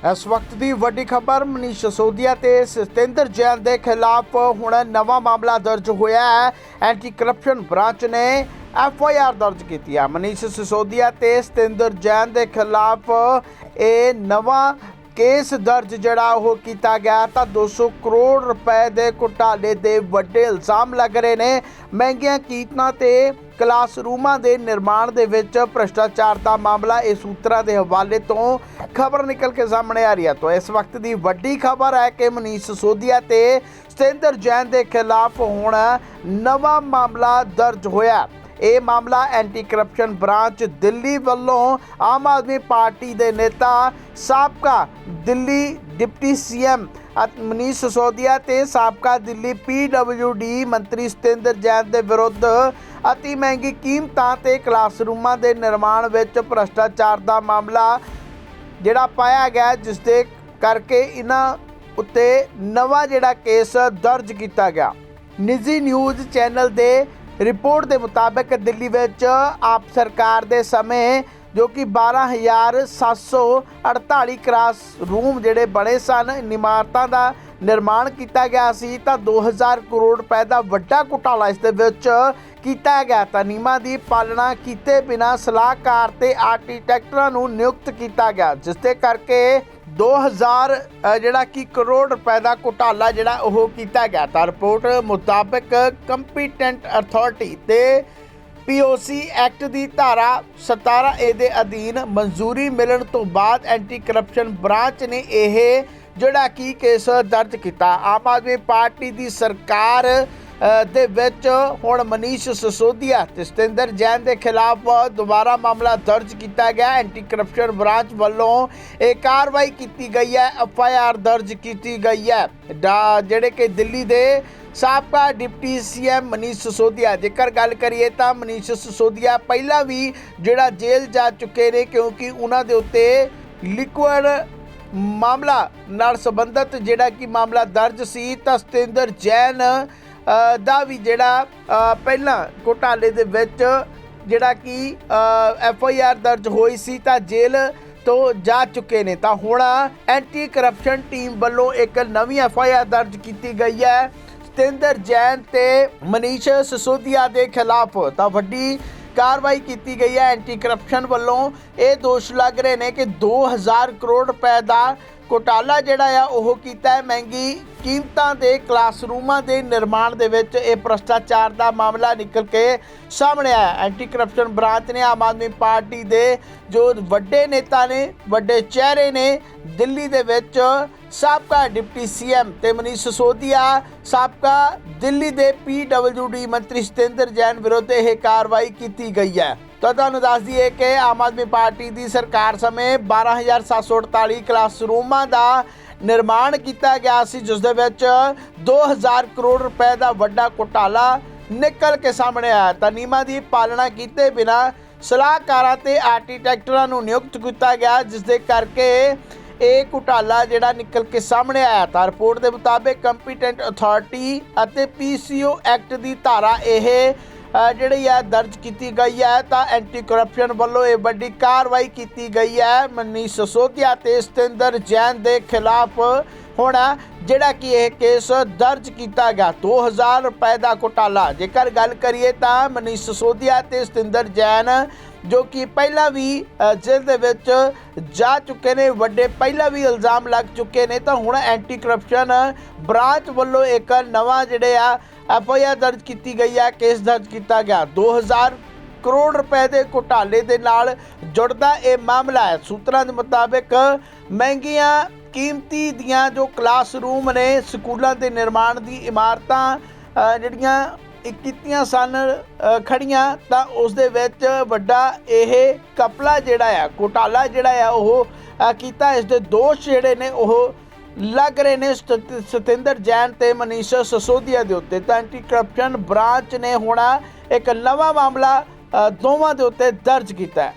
ਇਸ ਵਕਤ ਦੀ ਵੱਡੀ ਖਬਰ ਮਨੀਸ਼ ਸੋਦੀਆ ਤੇ ਸਤਿੰਦਰ ਜੈਨ ਦੇ ਖਿਲਾਫ ਹੁਣ ਨਵਾਂ ਮਾਮਲਾ ਦਰਜ ਹੋਇਆ ਹੈ। ਐਂਟੀ ਕਰਪਸ਼ਨ ਬ੍ਰਾਂਚ ਨੇ ਐਫ ਆਈ ਆਰ ਦਰਜ ਕੀਤੀ ਹੈ। ਮਨੀਸ਼ ਸਿਸੋਦੀਆ ਤੇ ਸਤਿੰਦਰ ਜੈਨ ਦੇ ਖਿਲਾਫ ਇਹ ਨਵਾਂ ਕੇਸ ਦਰਜ ਜਿਹੜਾ ਉਹ ਕੀਤਾ ਗਿਆ ਤਾਂ 200 ਕਰੋੜ ਰੁਪਏ ਦੇ ਘੁਟਾਲੇ ਦੇ ਵੱਡੇ ਇਲਜ਼ਾਮ ਲੱਗ ਰਹੇ ਨੇ। ਮਹਿੰਗੀਆਂ ਕੀਮਤਾਂ ਤੇ ਕਲਾਸਰੂਮਾਂ ਦੇ ਨਿਰਮਾਣ ਦੇ ਵਿੱਚ ਭ੍ਰਿਸ਼ਟਾਚਾਰ ਦਾ ਮਾਮਲਾ ਇਹ ਸੂਤਰਾਂ ਦੇ ਹਵਾਲੇ ਤੋਂ ਖਬਰ ਨਿਕਲ ਕੇ ਸਾਹਮਣੇ ਆ ਰਹੀ ਹੈ। ਤਾਂ ਇਸ ਵਕਤ ਦੀ ਵੱਡੀ ਖਬਰ ਹੈ ਕਿ ਮਨੀਸ਼ ਸੋਦੀਆ ਤੇ ਸਤਿੰਦਰ ਜੈਨ ਦੇ ਖਿਲਾਫ ਹੁਣ ਨਵਾਂ ਮਾਮਲਾ ਦਰਜ ਹੋਇਆ। ਇਹ ਮਾਮਲਾ ਐਂਟੀ ਕਰਪਸ਼ਨ ਬ੍ਰਾਂਚ ਦਿੱਲੀ ਵੱਲੋਂ ਆਮ ਆਦਮੀ ਪਾਰਟੀ ਦੇ ਨੇਤਾ ਸਾਬਕਾ ਦਿੱਲੀ ਡਿਪਟੀ ਸੀਐਮ ਮਨੀਸ਼ ਸਿਸੋਦੀਆ ਤੇ ਸਾਬਕਾ ਦਿੱਲੀ ਪੀਡਬਲਯੂਡੀ ਮੰਤਰੀ ਸਤਿੰਦਰ ਜੈਨ ਦੇ ਵਿਰੁੱਧ ਅਤੀ ਮਹਿੰਗੀ ਕੀਮਤਾਂ ਤੇ ਕਲਾਸਰੂਮਾਂ ਦੇ ਨਿਰਮਾਣ ਵਿੱਚ ਭ੍ਰਸ਼ਟਾਚਾਰ ਦਾ ਮਾਮਲਾ ਜਿਹੜਾ ਪਾਇਆ ਗਿਆ ਜਿਸ ਦੇ ਕਰਕੇ ਇਹਨਾਂ ਉੱਤੇ ਨਵਾਂ ਜਿਹੜਾ ਕੇਸ ਦਰਜ ਕੀਤਾ ਗਿਆ। ਨਿੱਜੀ ਨਿਊਜ਼ ਚੈਨਲ ਦੇ ਰਿਪੋਰਟ ਦੇ ਮੁਤਾਬਕ ਦਿੱਲੀ ਵਿੱਚ ਆਪ ਸਰਕਾਰ ਦੇ ਸਮੇਂ ਜੋ ਕਿ 12748 ਕਲਾਸ ਰੂਮ ਜਿਹੜੇ ਬਣੇ ਸਨ ਇਮਾਰਤਾਂ ਦਾ ਨਿਰਮਾਣ ਕੀਤਾ ਗਿਆ ਸੀ, ਤਾਂ 2000 ਕਰੋੜ ਰੁਪਏ ਦਾ ਵੱਡਾ ਘੁਟਾਲਾ ਇਸ ਦੇ ਵਿੱਚ ਕੀਤਾ ਗਿਆ ਤਾਂ ਨਿਯਮਾਂ ਦੀ ਪਾਲਣਾ ਕੀਤੇ ਬਿਨਾ ਸਲਾਹਕਾਰ ਤੇ ਆਰਕੀਟੈਕਟਰਾਂ ਨੂੰ ਨਿਯੁਕਤ ਕੀਤਾ ਗਿਆ ਜਿਸ ਦੇ ਕਰਕੇ 2000 ਅ, ਜਿਹੜਾ ਕਿ ਕਰੋੜ ਰੁਪਏ ਦਾ ਘੁਟਾਲਾ ਜਿਹੜਾ ਉਹ ਕੀਤਾ ਗਿਆ। ਤਾਂ ਰਿਪੋਰਟ ਮੁਤਾਬਕ ਕੰਪੀਟੈਂਟ ਅਥਾਰਟੀ ਤੇ ਪੀਓਸੀ ਐਕਟ ਦੀ ਧਾਰਾ 17 ਏ ਦੇ ਅਧੀਨ ਮਨਜ਼ੂਰੀ ਮਿਲਣ ਤੋਂ ਬਾਅਦ ਐਂਟੀ ਕਰਪਸ਼ਨ ਬ੍ਰਾਂਚ ਨੇ ਇਹ ਜਿਹੜਾ ਕੀ ਕੇਸ ਦਰਜ ਕੀਤਾ। ਆਮ ਆਦਮੀ ਪਾਰਟੀ ਦੀ ਸਰਕਾਰ ਦੇ ਵਿੱਚ ਹੁਣ ਮਨੀਸ਼ ਸਸੋਦੀਆ ਤੇ ਸਤਿੰਦਰ ਜੈਨ ਦੇ ਖਿਲਾਫ ਦੁਬਾਰਾ ਮਾਮਲਾ ਦਰਜ ਕੀਤਾ ਗਿਆ। ਐਂਟੀ ਕਰਪਸ਼ਨ ਬ੍ਰਾਂਚ ਵੱਲੋਂ ਇਹ ਕਾਰਵਾਈ ਕੀਤੀ ਗਈ ਹੈ ਐਫ ਆਈ ਆਰ ਦਰਜ ਕੀਤੀ ਗਈ ਹੈ। ਡਾ- ਜਿਹੜੇ ਕਿ ਦਿੱਲੀ ਦੇ ਸਾਬਕਾ ਡਿਪਟੀ ਸੀਐਮ ਮਨੀਸ਼ ਸਿਸੋਦੀਆ, ਜੇਕਰ ਗੱਲ ਕਰੀਏ ਤਾਂ ਮਨੀਸ਼ ਸਿਸੋਦੀਆ ਪਹਿਲਾਂ ਵੀ ਜਿਹੜਾ ਜੇਲ੍ਹ ਜਾ ਚੁੱਕੇ ਨੇ, ਕਿਉਂਕਿ ਉਹਨਾਂ ਦੇ ਉੱਤੇ ਲਿਕੁਅਰ ਮਾਮਲਾ ਨਾਲ ਸੰਬੰਧਿਤ ਜਿਹੜਾ ਕਿ ਮਾਮਲਾ ਦਰਜ ਸੀ, ਤਾਂ ਸਤਿੰਦਰ ਜੈਨ ਦਾ ਵੀ ਜਿਹੜਾ ਪਹਿਲਾਂ ਘੋਟਾਲੇ ਦੇ ਵਿੱਚ ਜਿਹੜਾ ਕਿ ਐਫ ਆਈ ਆਰ ਦਰਜ ਹੋਈ ਸੀ ਤਾਂ ਜੇਲ੍ਹ ਤੋਂ ਜਾ ਚੁੱਕੇ ਨੇ। ਤਾਂ ਹੁਣ ਐਂਟੀ ਕਰਪਸ਼ਨ ਟੀਮ ਵੱਲੋਂ ਇੱਕ ਨਵੀਂ ਐਫ ਆਈ ਆਰ ਦਰਜ ਕੀਤੀ ਗਈ ਹੈ। ਸਤਿੰਦਰ ਜੈਨ ਤੇ ਮਨੀਸ਼ ਸਸੋਦੀਆ ਦੇ ਖਿਲਾਫ ਤਾਂ ਵੱਡੀ ਕਾਰਵਾਈ ਕੀਤੀ ਗਈ ਹੈ। ਐਂਟੀ ਕਰਪਸ਼ਨ ਵੱਲੋਂ ਇਹ ਦੋਸ਼ ਲੱਗ ਰਹੇ ਨੇ ਕਿ 2000 ਕਰੋੜ ਰੁਪਏ ਦਾ ਘੋਟਾਲਾ ਜਿਹੜਾ ਆ, ਉਹ ਕੀਤਾ ਹੈ ਮਹਿੰਗੀ ਕੀਮਤਾਂ ਦੇ ਕਲਾਸਰੂਮਾਂ ਦੇ ਨਿਰਮਾਣ ਦੇ ਵਿੱਚ ਇਹ ਭ੍ਰਸ਼ਟਾਚਾਰ ਦਾ ਮਾਮਲਾ ਨਿਕਲ ਕੇ ਸਾਹਮਣੇ ਆਇਆ ਐਂਟੀ ਕਰਪਸ਼ਨ ਬ੍ਰਾਂਚ ਨੇ ਆਮ ਆਦਮੀ ਪਾਰਟੀ ਦੇ ਜੋ ਵੱਡੇ ਨੇਤਾ ਨੇ, ਵੱਡੇ ਚਿਹਰੇ ਨੇ, ਦਿੱਲੀ ਦੇ ਵਿੱਚ ਸਾਬਕਾ ਡਿਪਟੀ ਸੀਐਮ ਤੇ ਮਨੀਸ਼ ਸਿਸੋਦੀਆ, ਸਾਬਕਾ ਦਿੱਲੀ ਦੇ ਪੀਡਬਲਯੂਡੀ ਮੰਤਰੀ ਸਤਿੰਦਰ ਜੈਨ ਵਿਰੁੱਧ ਇਹ ਕਾਰਵਾਈ ਕੀਤੀ ਗਈ ਹੈ। ਤਾਂ ਤੁਹਾਨੂੰ ਦੱਸ ਦਈਏ ਕਿ ਆਮ ਆਦਮੀ ਪਾਰਟੀ ਦੀ ਸਰਕਾਰ ਸਮੇਂ 12748 ਕਲਾਸਰੂਮਾਂ ਦਾ ਨਿਰਮਾਣ ਕੀਤਾ ਗਿਆ ਸੀ, ਜਿਸ ਦੇ ਵਿੱਚ 2000 ਕਰੋੜ ਰੁਪਏ ਦਾ ਵੱਡਾ ਘੁਟਾਲਾ ਨਿਕਲ ਕੇ ਸਾਹਮਣੇ ਆਇਆ। ਤਾਂ ਨਿਯਮਾਂ ਦੀ ਪਾਲਣਾ ਕੀਤੇ ਬਿਨਾ ਸਲਾਹਕਾਰਾਂ ਤੇ ਆਰਕੀਟੈਕਟਰਾਂ ਨੂੰ ਨਿਯੁਕਤ ਕੀਤਾ ਗਿਆ, ਜਿਸ ਦੇ ਕਰਕੇ ਇਹ ਘੁਟਾਲਾ ਜਿਹੜਾ ਨਿਕਲ ਕੇ ਸਾਹਮਣੇ ਆਇਆ। ਤਾਂ ਰਿਪੋਰਟ ਦੇ ਮੁਤਾਬਕ ਕੰਪੀਟੈਂਟ ਅਥਾਰਟੀ ਅਤੇ ਪੀਸੀਓ ਐਕਟ ਦੀ ਧਾਰਾ ਇਹ ਜਿਹੜੀ ਹੈ ਦਰਜ ਕੀਤੀ ਗਈ ਹੈ ਤਾਂ ਐਂਟੀ ਕਰਪਸ਼ਨ ਵੱਲੋਂ ਇਹ ਵੱਡੀ ਕਾਰਵਾਈ ਕੀਤੀ ਗਈ ਹੈ। ਮਨੀਸ਼ ਸਿਸੋਦੀਆ ਤੇ ਸਤਿੰਦਰ ਜੈਨ ਦੇ ਖਿਲਾਫ ਹੁਣ ਜਿਹੜਾ ਕਿ ਇਹ ਕੇਸ ਦਰਜ ਕੀਤਾ ਗਿਆ 2000 ਰੁਪਏ ਦਾ ਘੁਟਾਲਾ। ਜੇਕਰ ਗੱਲ ਕਰੀਏ ਤਾਂ ਮਨੀਸ਼ ਸਿਸੋਦੀਆ ਤੇ ਸਤਿੰਦਰ ਜੈਨ, ਜੋ ਕਿ ਪਹਿਲਾਂ ਵੀ ਜੇਲ੍ਹ ਦੇ ਵਿੱਚ ਜਾ ਚੁੱਕੇ ਨੇ, ਵੱਡੇ ਪਹਿਲਾਂ ਵੀ ਇਲਜ਼ਾਮ ਲੱਗ ਚੁੱਕੇ ਨੇ, ਤਾਂ ਹੁਣ ਐਂਟੀ ਕਰਪਸ਼ਨ ਬ੍ਰਾਂਚ ਵੱਲੋਂ ਇੱਕ ਨਵਾਂ ਜਿਹੜੇ ਆ ਐਫ ਆਈ ਆਰ ਦਰਜ ਕੀਤੀ ਗਈ ਹੈ ਕੇਸ ਦਰਜ ਕੀਤਾ ਗਿਆ। 2000 ਕਰੋੜ ਰੁਪਏ ਦੇ ਘੁਟਾਲੇ ਦੇ ਨਾਲ ਜੁੜਦਾ ਇਹ ਮਾਮਲਾ ਹੈ। ਸੂਤਰਾਂ ਦੇ ਮੁਤਾਬਕ ਮਹਿੰਗੀਆਂ ਕੀਮਤੀ ਦੀਆਂ ਜੋ ਕਲਾਸਰੂਮ ਨੇ ਸਕੂਲਾਂ ਦੇ ਨਿਰਮਾਣ ਦੀ ਇਮਾਰਤਾਂ ਜਿਹੜੀਆਂ ਕੀਤੀਆਂ ਸਨ ਅ, ਖੜੀਆਂ ਤਾਂ ਉਸ ਦੇ ਵਿੱਚ ਵੱਡਾ ਇਹ ਕਪਲਾ ਜਿਹੜਾ ਆ ਘੁਟਾਲਾ ਜਿਹੜਾ ਆ ਉਹ ਕੀਤਾ। ਇਸ ਦੇ ਦੋਸ਼ ਜਿਹੜੇ ਨੇ ਉਹ ਲੱਗ ਰਹੇ ਨੇ ਸਤ- ਸਤਿੰਦਰ ਜੈਨ ਤੇ ਮਨੀਸ਼ਾ ਸਸੋਦੀਆ ਦੇ ਉੱਤੇ। ਤਾਂ ਐਂਟੀ ਕਰਪਸ਼ਨ ਬ੍ਰਾਂਚ ਨੇ ਹੋਣਾ ਇੱਕ ਨਵਾਂ ਮਾਮਲਾ ਦੋਵਾਂ ਦੇ ਉੱਤੇ ਦਰਜ ਕੀਤਾ ਹੈ।